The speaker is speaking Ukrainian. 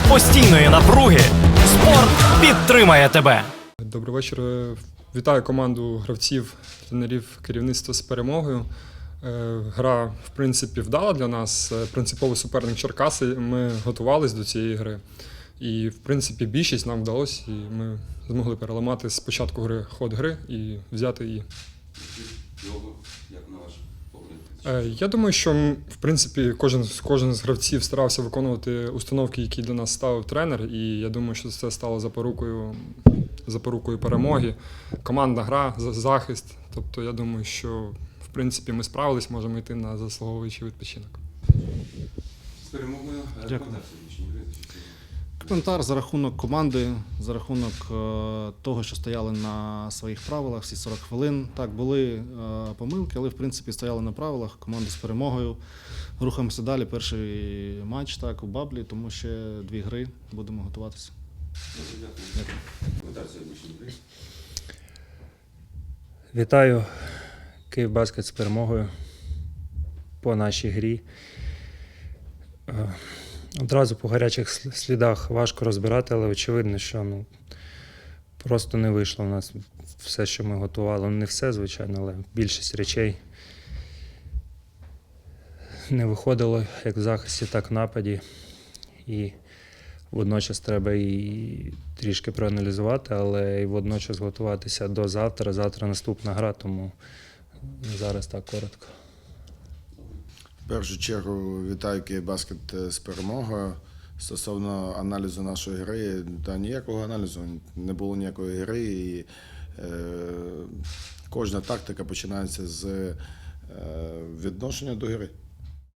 серед постійної напруги спорт підтримає тебе. Добрий вечір. Е, Вітаю команду гравців, тренерів, керівництва з перемогою. Е, Гра, в принципі, вдала для нас. Е, Принциповий суперник Черкаси. Ми готувалися до цієї гри. І, в принципі, більшість нам вдалося, і ми змогли переламати з початку гри ход гри і взяти її. Його, як на ваш Я думаю, що в принципі кожен, кожен з гравців старався виконувати установки, які для нас ставив тренер, і я думаю, що це стало запорукою, запорукою перемоги. Командна гра, за- захист. Тобто, я думаю, що в принципі ми справились, можемо йти на заслуговуючий відпочинок. З перемогою е, Дякую. Коментар за рахунок команди, за рахунок е, того, що стояли на своїх правилах всі 40 хвилин. Так, були е, помилки, але в принципі стояли на правилах. Команда з перемогою. Рухаємося далі. Перший матч так у Баблі, тому ще дві гри будемо готуватися. Дякую. Вітаю Київбаскет з перемогою по нашій грі. Одразу по гарячих слідах важко розбирати, але очевидно, що ну, просто не вийшло в нас все, що ми готували. Ну, Не все, звичайно, але більшість речей не виходило як в захисті, так в нападі. І водночас треба і трішки проаналізувати, але і водночас готуватися до завтра. Завтра наступна гра, тому зараз так коротко. Першу чергу вітаю Київбаскет е, з перемогою. Стосовно аналізу нашої гри, та ніякого аналізу не було ніякої гри. І, е, кожна тактика починається з е, відношення до гри.